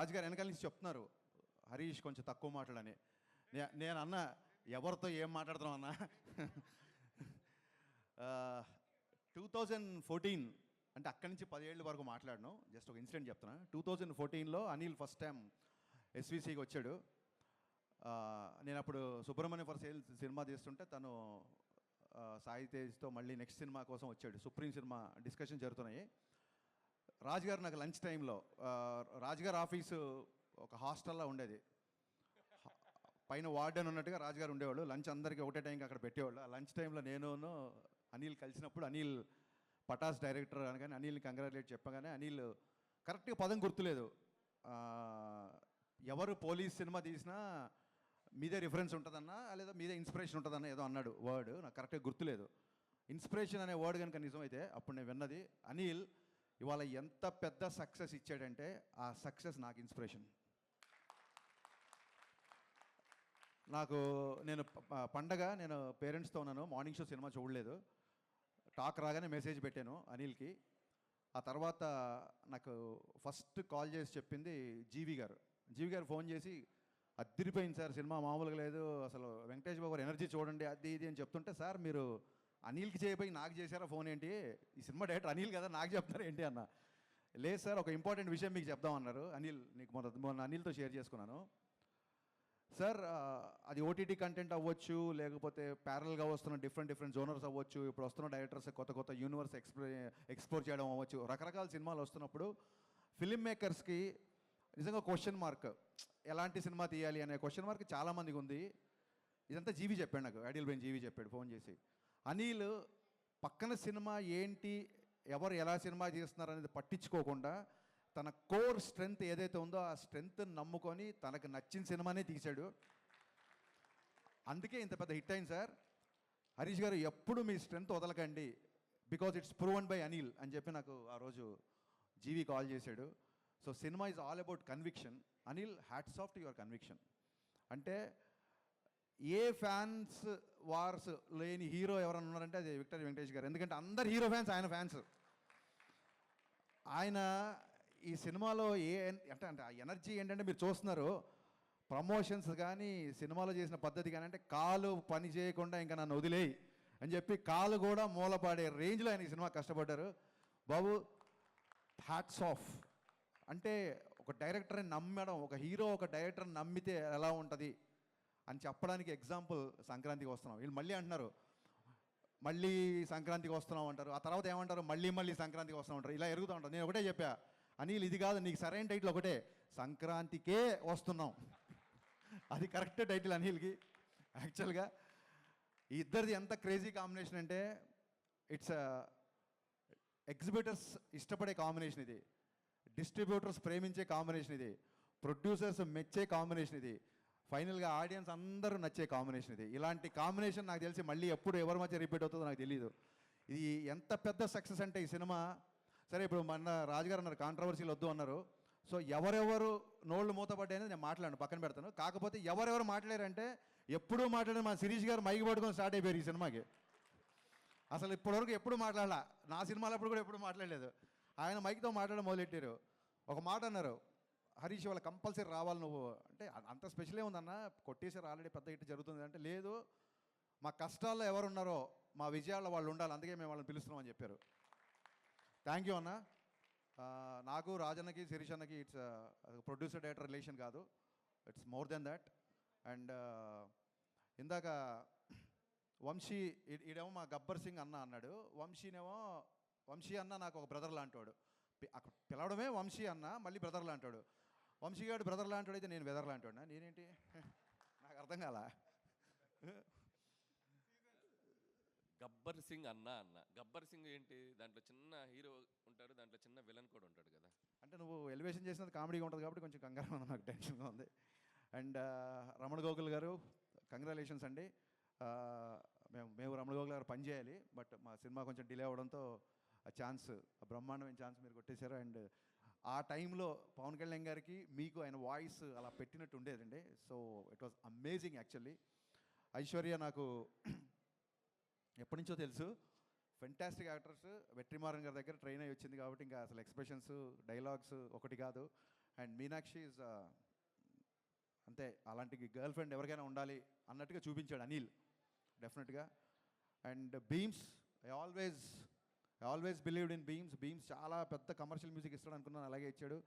రాజుగారు వెనకాల నుంచి చెప్తున్నారు హరీష్ కొంచెం తక్కువ మాట్లాడని. నే- నేను అన్న ఎవరితో ఏం మాట్లాడుతున్నాం అన్న? టూ థౌజండ్ ఫోర్టీన్ అంటే అక్కడి నుంచి పదేళ్ళ వరకు మాట్లాడను. జస్ట్ ఒక ఇన్సిడెంట్ చెప్తున్నా. టూ థౌజండ్ ఫోర్టీన్లో అనిల్ ఫస్ట్ టైం ఎస్విసికి వచ్చాడు. నేను అప్పుడు సుబ్రహ్మణ్య ఫర్ సేల్ సినిమా తీస్తుంటే తను ఆ, సాయి తేజ్తో మళ్ళీ నెక్స్ట్ సినిమా కోసం వచ్చాడు. సుప్రీం సినిమా డిస్కషన్ జరుగుతున్నాయి. రాజుగారు నాకు లంచ్ టైంలో రాజుగారు ఆఫీసు ఒక హాస్టల్లో ఉండేది. పైన వార్డెన్ ఉన్నట్టుగా రాజుగారు ఉండేవాళ్ళు. లంచ్ అందరికీ ఒకటే టైంకి అక్కడ పెట్టేవాళ్ళు. ఆ లంచ్ టైంలో నేను అనిల్ కలిసినప్పుడు అనిల్ పటాస్ డైరెక్టర్ అనగానే అనిల్ని కంగ్రాచులేట్ చెప్పగానే అనిల్ కరెక్ట్గా పదం గుర్తులేదు. ఎవరు పోలీస్ సినిమా తీసినా మీదే రిఫరెన్స్ ఉంటుందన్నా లేదా మీదే ఇన్స్పిరేషన్ ఉంటుందన్న ఏదో అన్నాడు వర్డ్. నాకు కరెక్ట్గా గుర్తులేదు. ఇన్స్పిరేషన్ అనే వర్డ్ కనుక నిజమైతే అప్పుడు నేను విన్నది అనిల్ ఇవాళ ఎంత పెద్ద సక్సెస్ ఇచ్చాడంటే ఆ సక్సెస్ నాకు ఇన్స్పిరేషన్. నాకు నేను పండగ నేను పేరెంట్స్తో ఉన్నాను మార్నింగ్ షో సినిమా చూడలేదు. టాక్ రాగానే మెసేజ్ పెట్టాను అనిల్కి. ఆ తర్వాత నాకు ఫస్ట్ కాల్ చేసి చెప్పింది జీవి గారు. జీవి గారు ఫోన్ చేసి అద్దరిపోయింది సార్ సినిమా మామూలుగా లేదు అసలు వెంకటేష్ బాబు గారు ఎనర్జీ చూడండి అది ఇది అని చెప్తుంటే సార్ మీరు అనిల్కి చేయబోయి నాకు చేశారా ఫోన్ ఏంటి? ఈ సినిమా డైరెక్టర్ అనిల్ కదా నాకు చెప్తారా ఏంటి అన్న? లేదు సార్ ఒక ఇంపార్టెంట్ విషయం మీకు చెప్దామన్నారు అనిల్ నీకు మొన్న మొన్న అనిల్తో షేర్ చేసుకున్నాను. సార్ అది ఓటీటీ కంటెంట్ అవ్వచ్చు లేకపోతే ప్యారల్గా వస్తున్న డిఫరెంట్ డిఫరెంట్ జోనర్స్ అవ్వచ్చు ఇప్పుడు వస్తున్న డైరెక్టర్స్ కొత్త కొత్త యూనివర్స్ ఎక్స్ప్లో ఎక్స్ప్లోర్ చేయడం అవ్వచ్చు. రకరకాల సినిమాలు వస్తున్నప్పుడు ఫిలిం మేకర్స్కి నిజంగా క్వశ్చన్ మార్క్ ఎలాంటి సినిమా తీయాలి అనే క్వశ్చన్ మార్క్ చాలామందికి ఉంది. ఇదంతా జీవి చెప్పాడు నాకు ఐడియల్ బ్రెయిన్ జీవి చెప్పాడు ఫోన్ చేసి. అనిల్ పక్కన సినిమా ఏంటి ఎవరు ఎలా సినిమా చేస్తున్నారు అనేది పట్టించుకోకుండా తన కోర్ స్ట్రెంగ్త్ ఏదైతే ఉందో ఆ స్ట్రెంగ్త్ నమ్ముకొని తనకు నచ్చిన సినిమానే తీశాడు. అందుకే ఇంత పెద్ద హిట్ అయింది సార్. హరీష్ గారు ఎప్పుడు మీ strength వదలకండి because it's proven by Anil అని చెప్పి నాకు ఆ రోజు జీవి కాల్ చేశాడు. So cinema is all about conviction. Anil hats off to your conviction. అంటే ఏ ఫ్యాన్స్ వార్స్ లేని హీరో ఎవరైనా ఉన్నారంటే అది విక్టర్ వెంకటేష్ గారు. ఎందుకంటే అందరు హీరో ఫ్యాన్స్ ఆయన ఫ్యాన్స్. ఆయన ఈ సినిమాలో ఏ అంటే అంటే ఆ ఎనర్జీ ఏంటంటే మీరు చూస్తున్నారు. ప్రమోషన్స్ కానీ సినిమాలో చేసిన పద్ధతి కానీ అంటే కాలు పని చేయకుండా ఇంకా నన్ను వదిలేయి అని చెప్పి కాలు కూడా మూలపాడే రేంజ్లో ఆయన ఈ సినిమా కష్టపడ్డారు. బాబు హ్యాట్స్ ఆఫ్ అంటే ఒక డైరెక్టర్ని నమ్మడం ఒక హీరో ఒక డైరెక్టర్ని నమ్మితే ఎలా ఉంటుంది? అని చెప్పడానికి ఎగ్జాంపుల్ సంక్రాంతికి వస్తున్నాం. వీళ్ళు మళ్ళీ అంటున్నారు మళ్ళీ సంక్రాంతికి వస్తున్నాం అంటారు. ఆ తర్వాత ఏమంటారు? మళ్ళీ మళ్ళీ సంక్రాంతికి వస్తాం అంటారు. ఇలా ఎరుగుతూ ఉంటారు. నేను ఒకటే చెప్పా అనిల్ ఇది కాదు నీకు సరైన టైటిల్ ఒకటే సంక్రాంతికే వస్తున్నాం. అది కరెక్ట్ టైటిల్ అనిల్కి. యాక్చువల్గా ఈ ఇద్దరిది ఎంత క్రేజీ కాంబినేషన్ అంటే ఇట్స్ ఎగ్జిబిటర్స్ ఇష్టపడే కాంబినేషన్ ఇది. డిస్ట్రిబ్యూటర్స్ ప్రేమించే కాంబినేషన్ ఇది. ప్రొడ్యూసర్స్ మెచ్చే కాంబినేషన్ ఇది. ఫైనల్గా ఆడియన్స్ అందరూ నచ్చే కాంబినేషన్ ఇది. ఇలాంటి కాంబినేషన్ నాకు తెలిసి మళ్ళీ ఎప్పుడు ఎవరి మధ్య రిపీట్ అవుతుందో నాకు తెలియదు ఇది ఎంత పెద్ద సక్సెస్ అంటే ఈ సినిమా సరే ఇప్పుడు మన రాజుగారు అన్నారు కాంట్రవర్సీలు వద్దు అన్నారు. సో ఎవరెవరు నోళ్ళు మూతపడ్డాయని నేను మాట్లాడను పక్కన పెడతాను. కాకపోతే ఎవరెవరు మాట్లాడారంటే ఎప్పుడూ మాట్లాడిన మా శిరీష్ గారు మైకి పట్టుకొని స్టార్ట్ అయిపోయారు ఈ సినిమాకి. అసలు ఇప్పటివరకు ఎప్పుడు మాట్లాడాల? నా సినిమాలప్పుడు కూడా ఎప్పుడు మాట్లాడలేదు. ఆయన మైక్తో మాట్లాడడం మొదలెట్టారు. ఒక మాట అన్నారు హరీష్ వాళ్ళ కంపల్సరీ రావాలి నువ్వు. అంటే అంత స్పెషలే ఉందన్న కొట్టేసారు ఆల్రెడీ పెద్ద ఇటు జరుగుతుంది అంటే లేదు. మా కష్టాల్లో ఎవరున్నారో మా విజయాల్లో వాళ్ళు ఉండాలి అందుకే మేము వాళ్ళని పిలుస్తున్నామని చెప్పారు. థ్యాంక్ యూ అన్న. నాకు రాజన్నకి శిరీష్ అన్నకి ఇట్స్ ప్రొడ్యూసర్ డైరెక్టర్ రిలేషన్ కాదు. It's more than that and ఇందాక వంశీ ఈడేమో మా గబ్బర్ సింగ్ అన్న అన్నాడు. వంశీనేమో వంశీ అన్న నాకు ఒక బ్రదర్ లాంటాడు అక్కడ పిలవడమే వంశీ అన్న మళ్ళీ బ్రదర్ లాంటాడు వంశీ గారు బ్రదర్ లాంటాడు అయితే నేను బ్రదర్ లాంటాడు నేనేంటి? నాకు అర్థం కాలా. గబ్బర్ సింగ్ అన్న అన్న. గబ్బర్ సింగ్ ఏంటి? దాంట్లో చిన్న హీరో ఉంటాడు దాంట్లో చిన్న విలన్ కూడా ఉంటాడు కదా. అంటే నువ్వు ఎలివేషన్ చేసినది కామెడీగా ఉంటుంది కాబట్టి కొంచెం కంగారు ఉంది నాకు టెన్షన్గా ఉంది. అండ్ రమణ గోకుల్ గారు కంగ్రాలేషన్స్ అండి. ఆ, మేము మేము రమణ గోకుల్ గారు పని చేయాలి బట్ మా సినిమా కొంచెం డిలే అవ్వడంతో ఆ ఛాన్స్ బ్రహ్మాండమైన ఛాన్స్ మీరు కొట్టేశారు. అండ్ ఆ టైంలో పవన్ కళ్యాణ్ గారికి మీకు ఆయన వాయిస్ అలా పెట్టినట్టు ఉండేదండి. So it was amazing actually Aishwarya నాకు ఎప్పటి నుంచో తెలుసు. ఫెంటాస్టిక్ యాక్టర్స్ వెట్రిమారన్ గారి దగ్గర ట్రైన్ అయ్యి వచ్చింది కాబట్టి ఇంకా అసలు ఎక్స్ప్రెషన్స్ డైలాగ్స్ ఒకటి కాదు. అండ్ మీనాక్షి ఇస్ uh, అంతే. అలాంటి గర్ల్ ఫ్రెండ్ ఎవరికైనా ఉండాలి అన్నట్టుగా చూపించాడు అనిల్. డెఫినెట్గా and Bheems I always I always believed in Bheems Bheems చాలా పెద్ద కమర్షియల్ మ్యూజిక్ ఇస్తాడు అనుకున్నాను అలాగే ఇచ్చాడు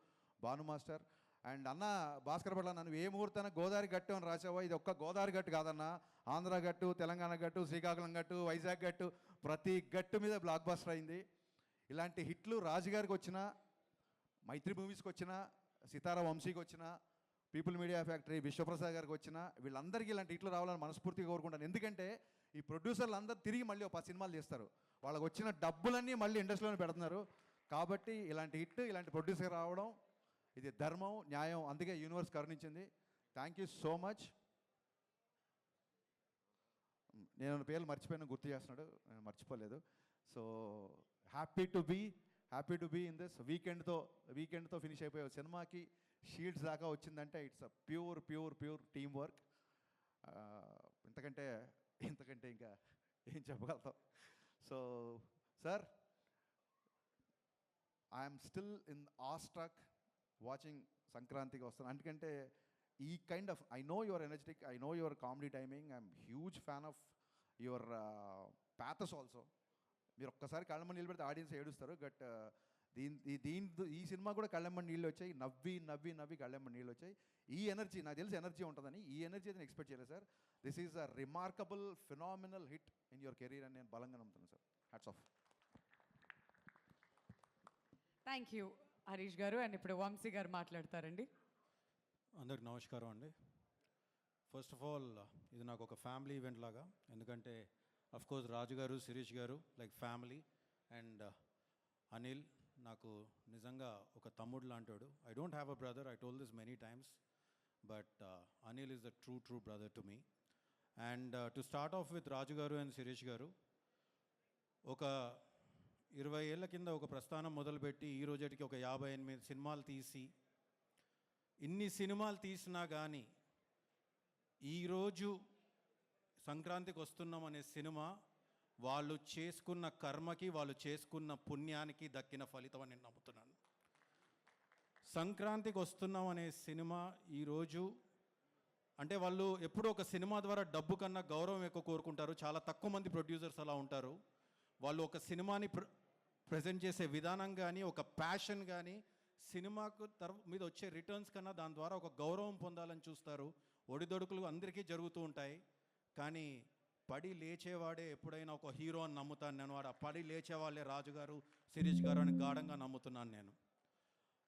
భాను మాస్టర్. అండ్ అన్న భాస్కర్ పట్ల నన్ను ఏ ముహూర్తాన గోదావరి గట్టు అని రాసావో ఇది ఒక్క గోదావరి గట్టు కాదన్న. ఆంధ్ర గట్టు తెలంగాణ గట్టు శ్రీకాకుళం గట్టు వైజాగ్ గట్టు ప్రతి గట్టు మీద బ్లాక్ బస్టర్ అయింది. ఇలాంటి హిట్లు రాజుగారికి వచ్చిన మైత్రి మూవీస్కి వచ్చిన సితారా వంశీకి వచ్చిన పీపుల్ మీడియా ఫ్యాక్టరీ విశ్వప్రసాద్ గారికి వచ్చిన వీళ్ళందరికీ ఇలాంటి హిట్లు రావాలని మనస్ఫూర్తిగా కోరుకుంటాను. ఎందుకంటే ఈ ప్రొడ్యూసర్లు అందరూ తిరిగి మళ్ళీ ఒక సినిమాలు చేస్తారు. వాళ్ళకి వచ్చిన డబ్బులన్నీ మళ్ళీ ఇండస్ట్రీలోనే పెడుతున్నారు. కాబట్టి ఇలాంటి హిట్ ఇలాంటి ప్రొడ్యూసర్ రావడం ఇది ధర్మం న్యాయం అందుకే యూనివర్స్ కరుణించింది. థ్యాంక్ యూ సో మచ్ నేను పేర్లు మర్చిపోయినా గుర్తు చేస్తున్నాడు. నేను మర్చిపోలేదు. So happy to be happy to be in this వీకెండ్తో వీకెండ్తో ఫినిష్ అయిపోయే సినిమాకి షీల్డ్స్ దాకా వచ్చిందంటే it's a pure pure pure team work. ఇంతకంటే ఇంతకంటే ఇంకా ఏం చెప్పగలుగుతాం. So sir I'm still in awestruck watching సంక్రాంతికి వస్తాను. ఎందుకంటే ఈ kind of I know your energetic I know your comedy timing I'm huge fan of your pathos also. మీరు ఒక్కసారి కళ్ళమ్మ నిలబెడితే ఆడియన్స్ ఏడుస్తారు బట్ దీని ఈ దీని ఈ సినిమా కూడా కళ్ళమ్మ నీళ్ళు వచ్చాయి. నవ్వి నవ్వి నవ్వి కళ్ళమ్మ నీళ్ళు వచ్చాయి. ఈ ఎనర్జీ నాకు తెలిసి ఎనర్జీ ఉంటుందని ఈ ఎనర్జీ అయితే నేను ఎక్స్పెక్ట్ చేయలేదు sir. This is a remarkable phenomenal hit in your career అని నేను బలంగా నమ్ముతున్నాను sir. Hats off thank you Harish garu. And ఇప్పుడు వంశీ గారు మాట్లాడతారండి. అందరికి నమస్కారం అండి. ఫస్ట్ ఆఫ్ ఆల్ ఇది నాకు ఒక ఫ్యామిలీ ఈవెంట్ లాగా. ఎందుకంటే అఫ్ కోర్స్ రాజు గారు శిరీష్ గారు లైక్ ఫ్యామిలీ అండ్ అనిల్ నాకు నిజంగా ఒక తమ్ముడు లాంటాడు. I don't have a brother I told this many times but Anil is the true true brother to me and to start off with Raju garu and Shirish గారు ఒక ఇరవై ఏళ్ళ కింద ఒక ప్రస్థానం మొదలుపెట్టి ఈ రోజుటికి ఒక యాభై ఎనిమిది సినిమాలు తీసి ఇన్ని సినిమాలు తీసినా కానీ ఈరోజు సంక్రాంతికి వస్తున్నాం అనే సినిమా వాళ్ళు చేసుకున్న కర్మకి వాళ్ళు చేసుకున్న పుణ్యానికి దక్కిన ఫలితం అని నేను నమ్ముతున్నాను. సంక్రాంతికి వస్తున్నాం అనే సినిమా ఈరోజు అంటే వాళ్ళు ఎప్పుడూ ఒక సినిమా ద్వారా డబ్బు కన్నా గౌరవం ఎక్కువ కోరుకుంటారు. చాలా తక్కువ మంది ప్రొడ్యూసర్స్ అలా ఉంటారు. వాళ్ళు ఒక సినిమాని ప్ర ప్రజెంట్ చేసే విధానం కానీ ఒక ప్యాషన్ కానీ సినిమాకు తర్వా మీద వచ్చే రిటర్న్స్ కన్నా దాని ద్వారా ఒక గౌరవం పొందాలని చూస్తారు. ఒడిదొడుకులు అందరికీ జరుగుతూ ఉంటాయి. కానీ పడి లేచేవాడే ఎప్పుడైనా ఒక హీరో అని నమ్ముతాను నేను. వాడు ఆ పడి లేచేవాళ్ళే రాజుగారు సిరీష్ గారు అని గాఢంగా నమ్ముతున్నాను నేను.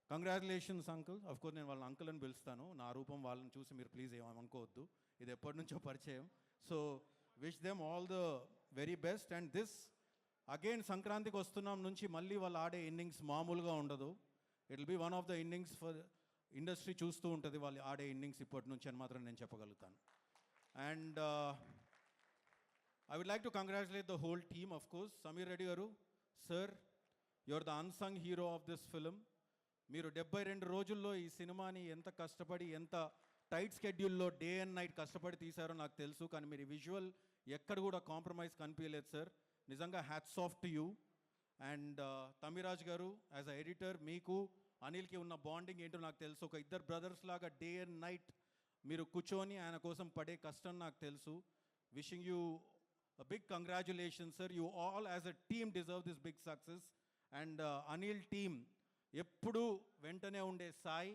కంగ్రాచులేషన్స్ అంకుల్ అఫ్ కోర్స్ నేను వాళ్ళ అంకుల్ అని పిలుస్తాను. నా రూపం వాళ్ళని చూసి మీరు ప్లీజ్ ఏమనుకోవద్దు ఇది ఎప్పటి నుంచో పరిచయం. So wish them all the very best and this again సంక్రాంతికి వస్తున్నాం నుంచి మళ్ళీ వాళ్ళు ఆడే ఇన్నింగ్స్ మామూలుగా ఉండదు. It will be one of the innings for industry చూస్తూ ఉంటుంది వాళ్ళు ఆడే ఇన్నింగ్స్ ఇప్పటి నుంచి అని మాత్రం నేను చెప్పగలుగుతాను. And I would like to congratulate the whole team of course Sameer Reddy గారు sir you're the unsung hero of this film మీరు డెబ్బై రెండు రోజుల్లో ఈ సినిమాని ఎంత కష్టపడి ఎంత టైట్ స్కెడ్యూల్లో డే అండ్ నైట్ కష్టపడి తీశారో నాకు తెలుసు కానీ మీరు విజువల్ ఎక్కడ కూడా కాంప్రమైజ్ కనిపించలేదు సార్ నిజంగా hats off to you and uh, Tamiraj garu as a editor మీకు అనిల్కి ఉన్న బాండింగ్ ఏంటో నాకు తెలుసు. ఒక ఇద్దరు బ్రదర్స్ లాగా డే అండ్ నైట్ మీరు కూర్చొని ఆయన కోసం పడే కష్టం నాకు తెలుసు. Wishing you big sir. Sir you all a team team deserve big big success and Anil team ఎప్పుడూ వెంటనే ఉండే Sai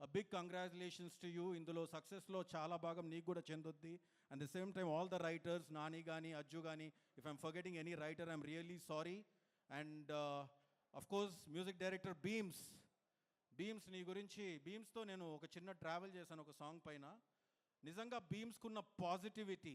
a big congratulations to you ఇందులో సక్సెస్లో చాలా భాగం నీకు కూడా చెందుద్ది. And the same time all the writers Nani కానీ అజ్జు కానీ if I'm forgetting any writer I'm really sorry and of course music director Bheems Bheems నీ గురించి బీమ్స్తో నేను ఒక చిన్న ట్రావెల్ చేశాను ఒక సాంగ్ పైన. నిజంగా బీమ్స్కున్న పాజిటివిటీ